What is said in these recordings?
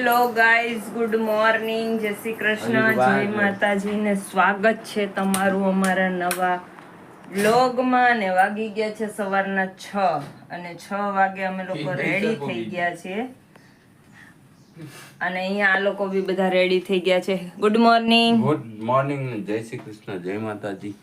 Hello guys good morning. જય શ્રી કૃષ્ણ. જય માતાજી ને સ્વાગત છે તમારું અમારા નવા બ્લોગમાં ને વાગી ગયા છે સવારના છ અને છ વાગે અમે લોકો રેડી થઈ ગયા. છીએ. અને અહીંયા આ લોકો બી બધા રેડી થઈ ગયા છે. ગુડ મોર્નિંગ ગુડ મોર્નિંગ જય શ્રી કૃષ્ણ. જય માતાજી.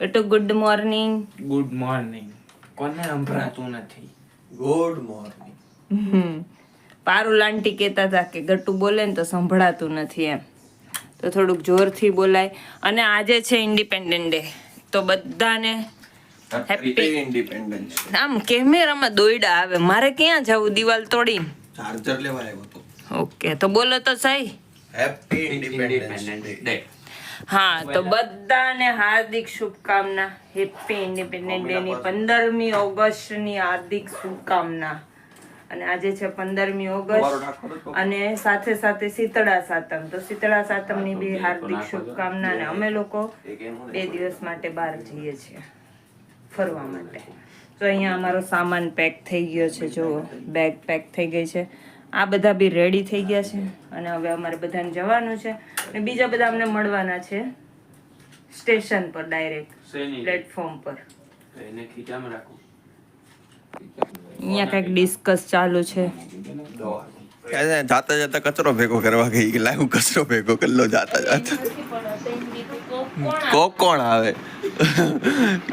બેટુ ગુડ મોર્નિંગ ગુડ મોર્નિંગ કોને સંભળાતું નથી? ગુડ મોર્નિંગ પારુલ આંટી કહેતા હતા કે ગટ્ટુ બોલે ને તો સંભળાતું નથી એમ. તો થોડુંક જોરથી બોલાય. અને આજે છે ઇન્ડિપેન્ડન્ટ ડે તો બધાને હેપી ઇન્ડિપેન્ડન્સ આમ કેમેરામાં દોયડા આવે. મારે ક્યાં જવું? દિવાલ તોડીને ચાર્જર લેવા આવ્યો તો. ઓકે તો બોલો તો સહી. હેપી ઇન્ડિપેન્ડન્સ ડે હા તો બધાને હાર્દિક શુભકામના. હેપી ઇન્ડિપેન્ડન્ટ ડે ની પંદરમી ઓગસ્ટની હાર્દિક શુભકામના. અને આજે છે પંદરમી ઓગસ્ટ અને સાથે સાથે શીતળા સાતમ. તો શીતળા સાતમની બી હાર્દિક શુભકામના અને અમે લોકો બે દિવસ માટે બહાર જઈએ છીએ ફરવા માટે. તો અહીંયા અમારો સામાન પેક થઈ ગયો છે જો બેગ પેક થઈ ગઈ છે. આ બધા બી રેડી થઈ ગયા છે અને હવે અમારે બધાને જવાનું છે અને બીજા બધા અમને મળવાના છે સ્ટેશન પર ડાયરેક્ટ પ્લેટફોર્મ પર. એને ખીચામાં રાખું. અહીંયા કંઈક ડિસ્કસ ચાલુ છે. જાતા જાતા કચરો ભેગો કરવા ગઈ. કે લાવ કચરો ભેગો કરલો જાતા જાતા. કોક કોણ આવે?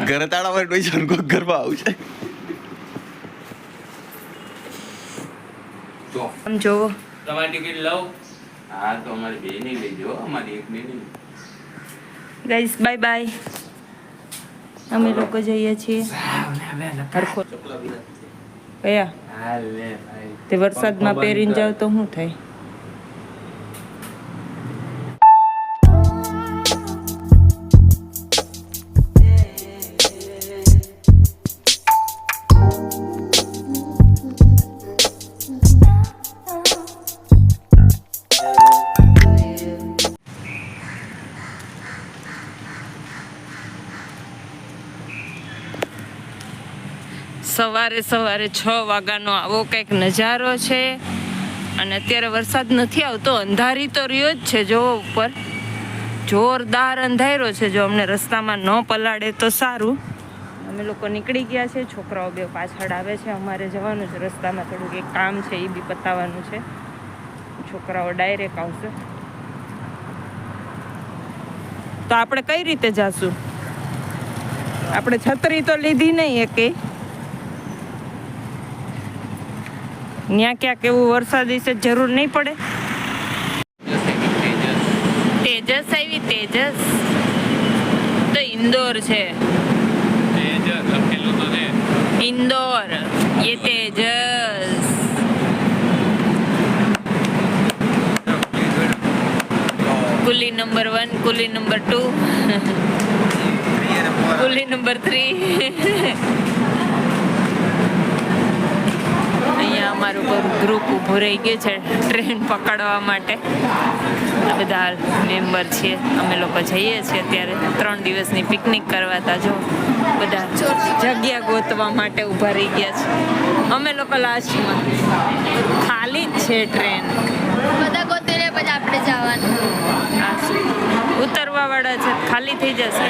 ઘરે તાળા પર ડોઈ કોક ઘરમાં આવશે આમ જોવો. તમારી ટિકિટ લઉં? હા તો અમારી બે ની લેજો અમારી એક ની ગાઈસ બાય બાય અમે લોકો જઈએ છીએ. કયા? તે વરસાદમાં પહેરીને જાવ તો શું થાય? સવારે સવારે છ વાગ્યાનો આવો કંઈક નજારો છે. અને અત્યારે વરસાદ નથી આવતો, અંધારી તો રહ્યો જ છે જો ઉપર. જોરદાર અંધાર્યો છે, જો અમને રસ્તામાં ન પલાળે તો સારું. અમે લોકો નીકળી ગયા છે, છોકરાઓ બે પાછળ આવે છે, અમારે જવાનું છે, રસ્તામાં થોડુંક એક કામ છે, એ બી પતાવવાનું છે. છોકરાઓ ડાયરેક્ટ આવશે. તો આપણે કઈ રીતે જાશું? આપણે છત્રી તો લીધી નહીં એકે. ત્યાં ક્યાંક એવું વરસાદ વિશે જરૂર નહીં પડે. તેજસ આવી, તેજસ. તો ઇન્દોર છે. ઇન્દોર, એ Tejas. Coolie number one, coolie number two. Coolie number three. અમારું ગ્રુપ ઊભું રહી ગયું છે ટ્રેન પકડવા માટે. બધા મેમ્બર છીએ. અમે લોકો જઈએ છીએ અત્યારે. ત્રણ દિવસની પિકનિક કરવા તા જો. બધા જગ્યા ગોતવા માટે ઊભા રહી ગયા છે. અમે લોકો લાસ્ટમાં ખાલી જ છે ટ્રેન બધા ગોતીને પછી આપણે જવાનું? ઉતરવા વાળા છે ખાલી થઈ જશે.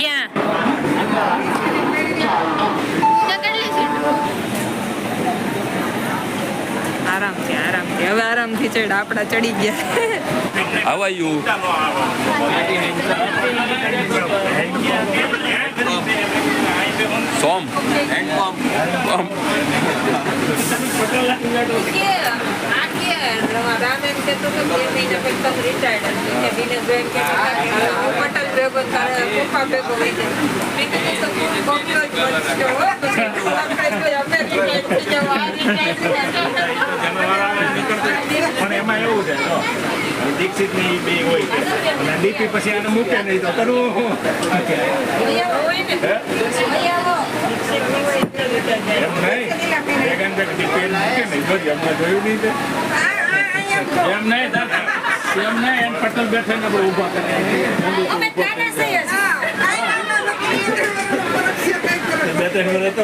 ક્યાં તો કેટલી સીટ આરામથી આરામથી હવે આરામથી ચડ આપણા ચડી ગયા. હાવ આર યુ સોમ સોમ પણ એમાં એવું છે દીક્ષિતની બે હોય અને દીપી પછી આને મૂકે નહીં તો કરવું એમ નહીં. જોયું નહીં એમ નહીં એમ નહીં. એમ પટેલ બેઠે ને આપણે કરે બે ત્રણ વર્ષ તો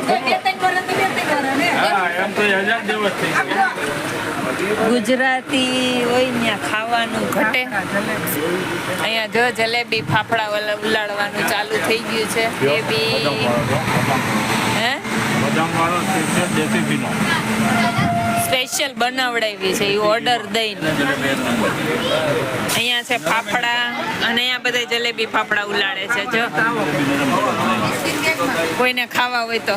હા એમ તો હજાર દિવસ થઈ ગુજરાતી હોય ત્યાં ખાવાનું ઘટે. અહીંયા જો જલેબી ફાફડા ઉલાડવાનું ચાલુ થઈ ગયું છે. એ બી હે? દેશી પીનો સ્પેશિયલ બનાવડાવી છે એ ઓર્ડર દઈને. અહીંયા છે ફાફડા અને અહીંયા બધા જલેબી ફાફડા ઉલાડે છે, જો. કોઈને ખાવા હોય તો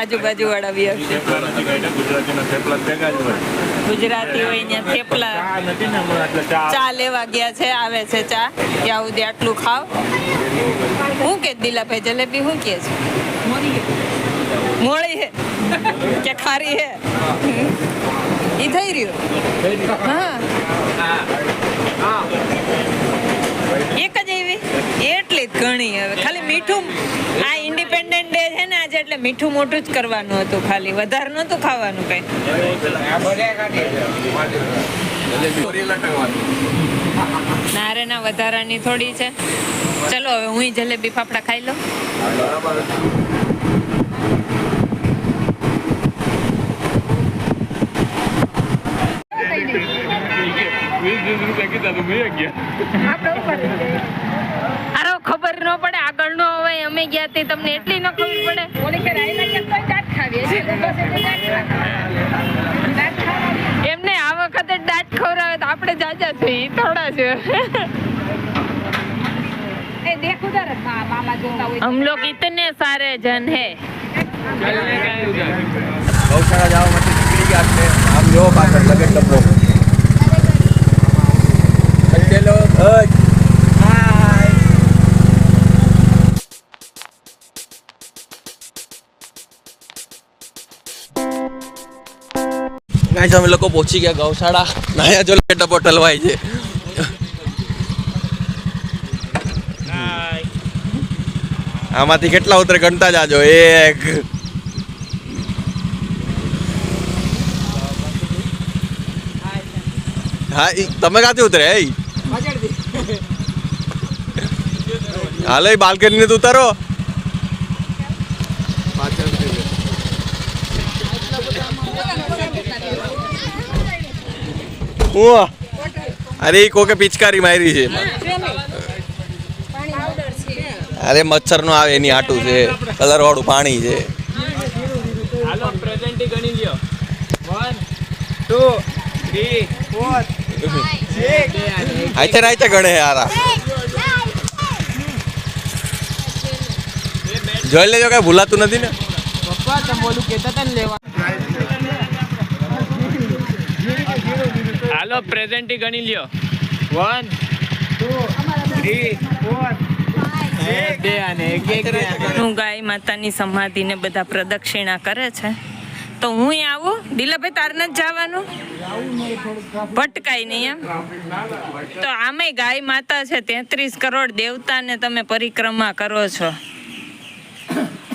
આજુબાજુ વાળા બી ગુજરાતી હોય ને થેપલા. ચા લેવા ગયા છે, આવે છે ચા. ત્યાં સુધી આટલું ખાવ? હું કે દિલાભાઈ જલેબી હું કે છે? મોળી હે खा ખારી હે. ઈ થઈ રહ્યું? હા. એક જ એવી? એટલી જ ઘણી હવે. ખાલી મીઠું આ ઇન્ડિપેન્ડન્ટ ડે છે ને આજે એટલે મીઠું મોટું જ કરવાનું હતું ખાલી. વધારે નહોતું ખાવાનું કઈ. નારે ના વધારાની થોડી છે. ચલો હવે હું જલેબી ફાફડા ખાઈ લઉં. વહી ખબર ન પડે આગળ નો હવે અમે ગયા તમને એટલી ન ખબર પડે. તો એમને આ વખતે દાંત ખવરાવે તો આપણે જાજા છે થોડા છે. સારે જન હે. ગૌશાળા જવા ડબ્બો ચલો ગાઈસ અમે લોકો પહોંચી ગયા ગૌશાળા. નાયા જો લગેજ ડબ્બો ટલવાય છે. આમાંથી કેટલા ઉતરે ગણતા જાજો? એક. હા તમે ક્યાંથી ઉતરે એ હાલો એ બાલ્કની ને ઉતારો. અરે કોકે પિચકારી મારી છે. અરે મચ્છર નો આવે એની આટું છે. કલર વાળું પાણી છે. હાલો પ્રેઝન્ટી ગણી લ્યો. ગણે યારા જોઈ લેજો કઈ ભૂલાતું નથી ને. પપ્પા તમે બોલું કહેતા હતા ને લેવા. હાલો પ્રેઝન્ટી ગણી લ્યો. વન ટુ થ્રી ફોર બે અને એક એક હું ગાય માતાની સમાધિને બધા પ્રદક્ષિણા કરે છે. તો હું આવું? દિલાભાઈ તાર જ જવાનું? ભટકાય નહીં એમ. તો આમે ગાય માતા છે તેત્રીસ કરોડ દેવતાને તમે પરિક્રમા કરો છો.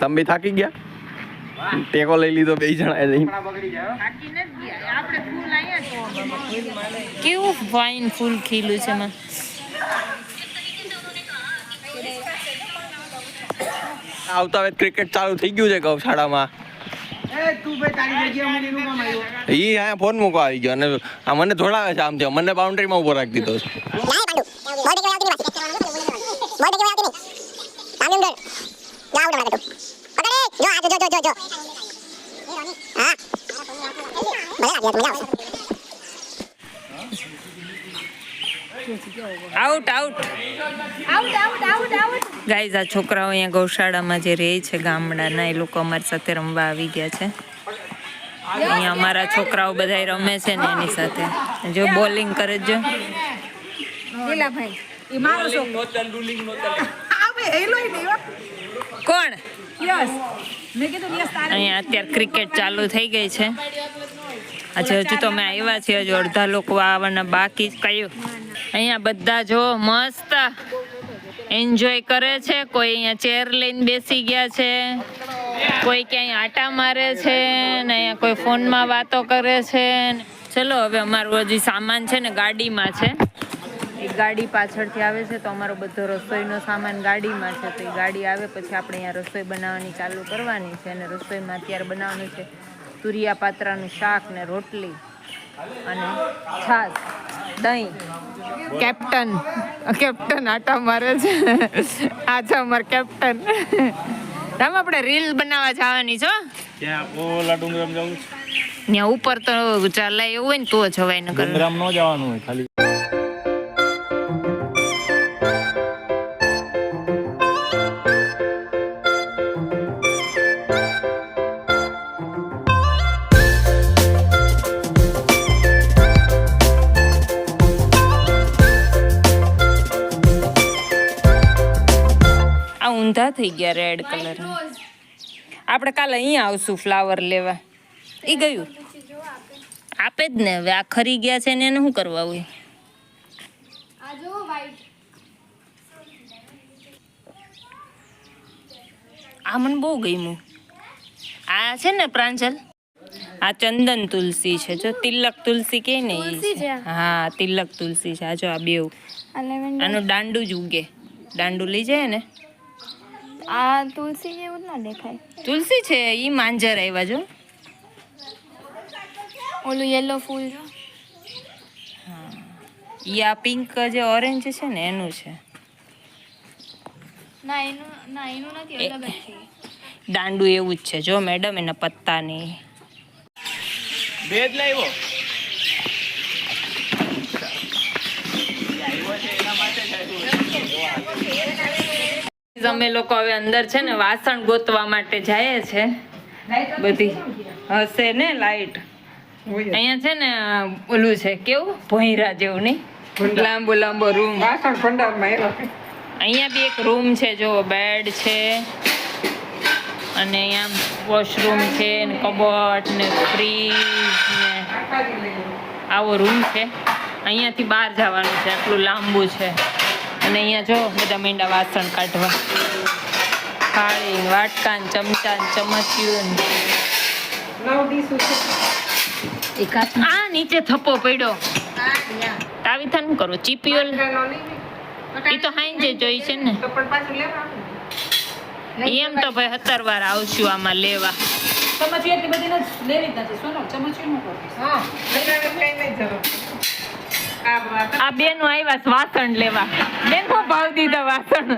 તમે થાકી ગયા? ટેકો લઈ લીધો બે જણા જઈને કેવું ફાઇન ફૂલ ખીલું છે માં આવતા હવે ક્રિકેટ ચાલુ થઈ ગયું છે ગૌશાળામાં. ઈ હા ફોન મૂકો આવી ગયો અને આ મને ધોળાવે છે આમ મને બાઉન્ડ્રીમાં ઊભો રાખી દીધો છે. આઉટ આઉટ ગાઈઝ આ છોકરાઓ અહીંયા ગૌશાળામાં જે રહે છે ગામડાના એ લોકો અમારી સાથે રમવા આવી ગયા છે. અહીંયા અમારા છોકરાઓ બધા રમે છે ને એની સાથે. જો બોલિંગ કરે જો કોણ? અહીંયા અત્યારે ક્રિકેટ ચાલુ થઈ ગઈ છે. આજે હજુ તો અમે આવ્યા છીએ હજુ અડધા લોકો આવવાના બાકી કયું? અહીંયા બધા જો મસ્ત એન્જોય કરે છે. કોઈ અહીંયા ચેર લઈને બેસી ગયા છે. કોઈ ક્યાંય આટા મારે છે ને અહીંયા કોઈ ફોનમાં વાતો કરે છે ચલો હવે અમારું હજી સામાન છે ને ગાડીમાં છે. ગાડી પાછળથી આવે છે તો અમારો બધો રસોઈનો સામાન ગાડીમાં છે. તો એ ગાડી આવે પછી આપણે અહીંયા રસોઈ બનાવવાની ચાલુ કરવાની છે અને રસોઈમાં અત્યારે બનાવવાનું છે તુરિયા પાત્રાનું શાક ને રોટલી અને છાશ દહીં. કેપ્ટન કેપ્ટન આટા મારે છે. આ છે અમાર કેપ્ટન. રામ આપણે રીલ બનાવવા જવાની છો? ત્યાં ઓલા ડુંગરામ જવું ત્યાં ઉપર તો ચાલાય એવું હોય ને તો જવાય ન કરે ડુંગરામ ન જવાનું હોય ખાલી. થઈ ગયા રેડ કલર આપણે કાલે અહીંયા આવશું ફ્લાવર લેવા. એ ગયું. આપે જ ને હવે આ ખરી ગયા છે ને એને શું કરવા હોય? આ મને બહુ ગમ્યું. આ છે ને પ્રાંજલ? આ ચંદન તુલસી છે. જો તિલક તુલસી કે ને? હા તિલક તુલસી છે. આ જો આ બેવ આનું દાંડુ જ ઉગે. દાંડું લઈ જાય ને? આ તુલસી જેવું ના દેખાય. તુલસી છે ઈ માંજર આવ્યા જો. ઓલું યલો ફૂલ જો. ઈ આ પિંક જે ઓરેન્જ છે ને એનું છે. ના એનું ના એનું નથી અલગ જ છે. દાંડુ એવું જ છે. જો મેડમ એના પત્તાની બે જ લાવ્યો અમે લોકો હવે અંદર છે ને વાસણ ગોતવા માટે જાય છે. બધી. હશે ને લાઈટ અહીંયા છે ને ઓલું છે કેવું? ભોંયરા જેવું નહીં? લાંબો લાંબો રૂમ અહીંયા બી એક રૂમ છે જો બેડ છે. અને અહીંયા વોશરૂમ છે ને કબટ ને ફ્રીજ ને આવો. રૂમ છે. અહીંયાથી બહાર જવાનું છે આટલું લાંબુ છે. અને અહીંયા જો બધા મીંડા વાસણ કાઢવા. થાળી વાટકા ને ચમચા ને ચમચિયું ને આ નીચે થપ્પો પડ્યો. તાવી થાન કરો? ચીપિયો એ તો હાઈ જોઈ છે ને. એમ તો ભાઈ સત્તર વાર આવશું આમાં લેવા. આ બેનો આવ્યા વાસણ લેવા. બેન શું ભાવ દીધા વાસણ.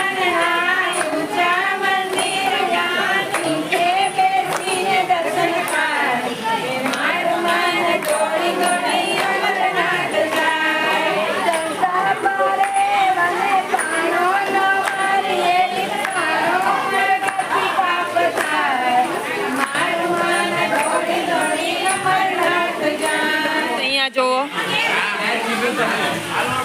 અહીંયા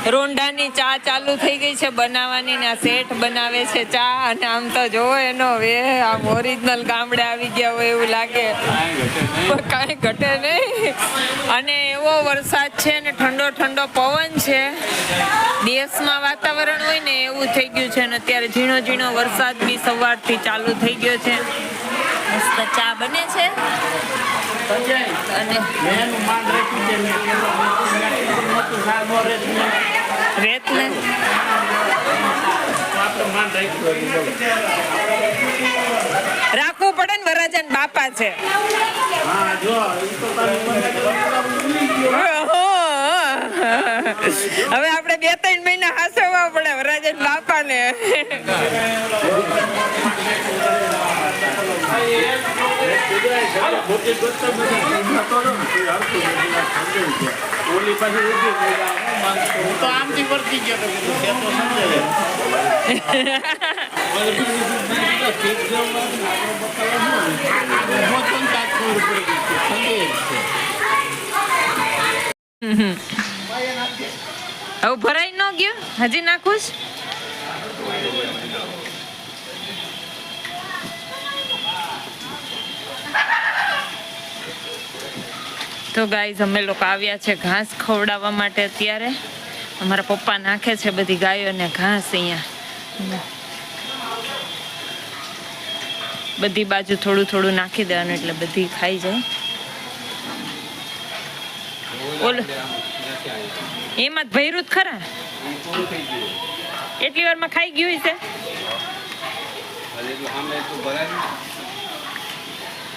રોંડાની ચા ચાલુ થઈ ગઈ છે બનાવવાની ને આ શેઠ બનાવે છે ચા અને આમ તો જોવો એનો વે, આમ ઓરિજિનલ ગામડે આવી ગયા હોય એવું લાગે. પણ કાંઈ ઘટે નહીં. અને એવો વરસાદ છે ને ઠંડો ઠંડો પવન છે. દેશમાં વાતાવરણ હોય ને એવું થઈ ગયું છે ને અત્યારે ઝીણો ઝીણો વરસાદ બી સવારથી ચાલુ થઈ ગયો છે. મસ્ત ચા બને છે. રાખવું પડે ને વરાજન બાપા છે. હવે આપણે બે ત્રણ મહિના હાસવવા પડે વરાજન બાપા ને હું તો આમથી વર્તી ગયો ભરાઈ ન હજી નાખું છે? તો ગાઈઝ, અમે લોકો આવ્યા છે ઘાસ ખવડાવવા માટે અત્યારે. અમારા પપ્પા નાખે છે બધી ગાયોને ઘાસ અહીંયા. બધી બાજુ થોડું થોડું નાખી દેવાનું એટલે બધી ખાઈ જાય. ઓલો, એમાં જ ખરા? એટલી વારમાં ખાઈ ગયું છે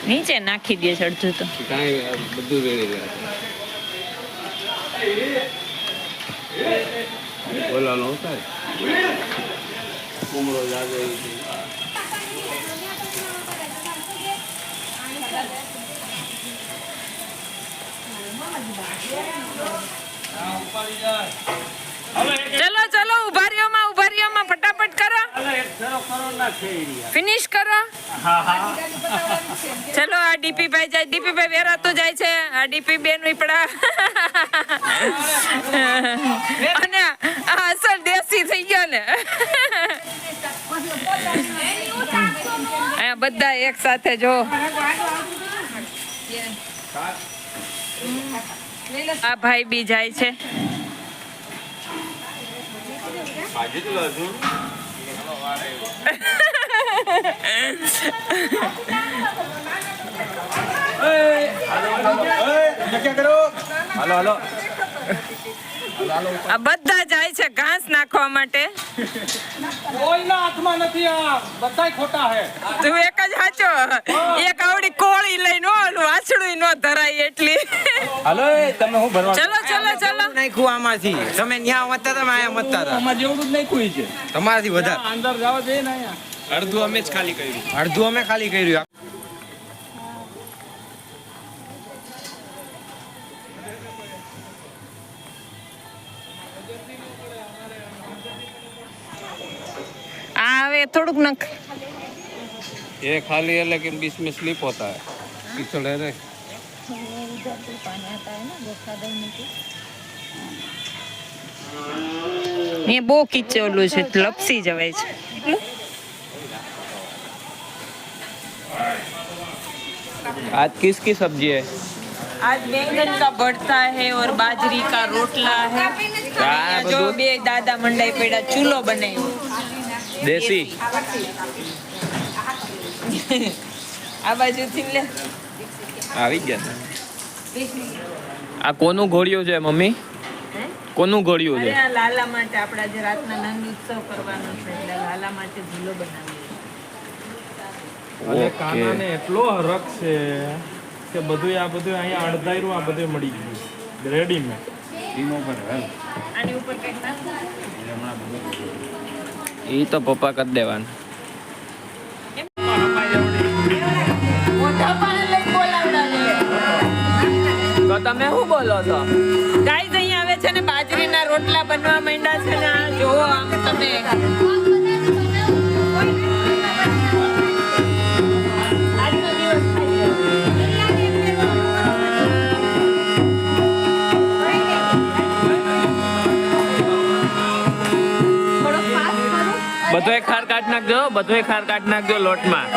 નીચે નાખી દે છે અડધું તો. બધું રેડી બોલાનો થાય. કુમળો જાગે ચલો ચલો ઊભા રહ્યો માં ઊભા રહ્યો માં ફટાફટ કરો ફિનિશ કરો. ચલો, આ ડીપી ભાઈ જાય. ડીપી ભાઈ વેરાતું જાય છે. આ ડીપી બેન પડા અને આ અસલ દેશી થઈ ગયો ને. બધા એક સાથે જો. આ ભાઈ બી જાય છે. હાલો હાલો. આ બધા જાય છે ઘાસ નાખવા માટે. કોઈના હાથમાં નથી આ. બધાય ખોટા હે. તું એક જ હાચો. એક આવડી કોળી લઈને ઓલું વાછડું નો ધરાય એટલી. હાલો તમે હું ભરવા ચલો ચલો ચલો. નાખ્યું આમાંથી. તમે ન્યા મતતા હતા અહીંયા મતતા હતા આમાં જેવડું જ નહીં છે. તમારાથી વધારે. અંદર જવા દે ને અડધું અમે જ ખાલી કર્યું. અડધું અમે ખાલી કર્યું. આ હવે થોડુંક નખ ये खाली है लेकिन बीच में स्लिप होता है कीचड़ है रे એ બહુ કિચોલું છે લપસી જવાય છે आज किसकी सब्जी है आज बैंगन का भरता है और बाजरी का रोटला है અહીંયા જો બે દાદા મંડાઈ પડ્યા ચૂલો બનાવ્યો દેશી. આ બાજુથી લે. આવી ગયા. આ કોનું ઘોડિયું છે મમ્મી? કોનું ઘોડિયું છે? લાલા માટે આપણા જે રાતના નંદ ઉત્સવ કરવાનો છે એટલે લાલા માટે ઝૂલો બનાવ્યો અને કાનાને એટલો હરખ છે કે બધું આ બધું અહીંયા અડધાયરું આ બધું મળી ગયું. રેડીમેડ આની ઉપર કંઈક નાખું. એ તો પપ્પા કરી દેવાનું. તો તમે શું બોલો છો? ગાઈઝ અહીંયા આવે છે ને બાજરીના રોટલા બનવા માંડ્યા છે ને આ જોવો આમ તમે. નાખજો બધું ખાર કાઢી નાખજો લોટમાં.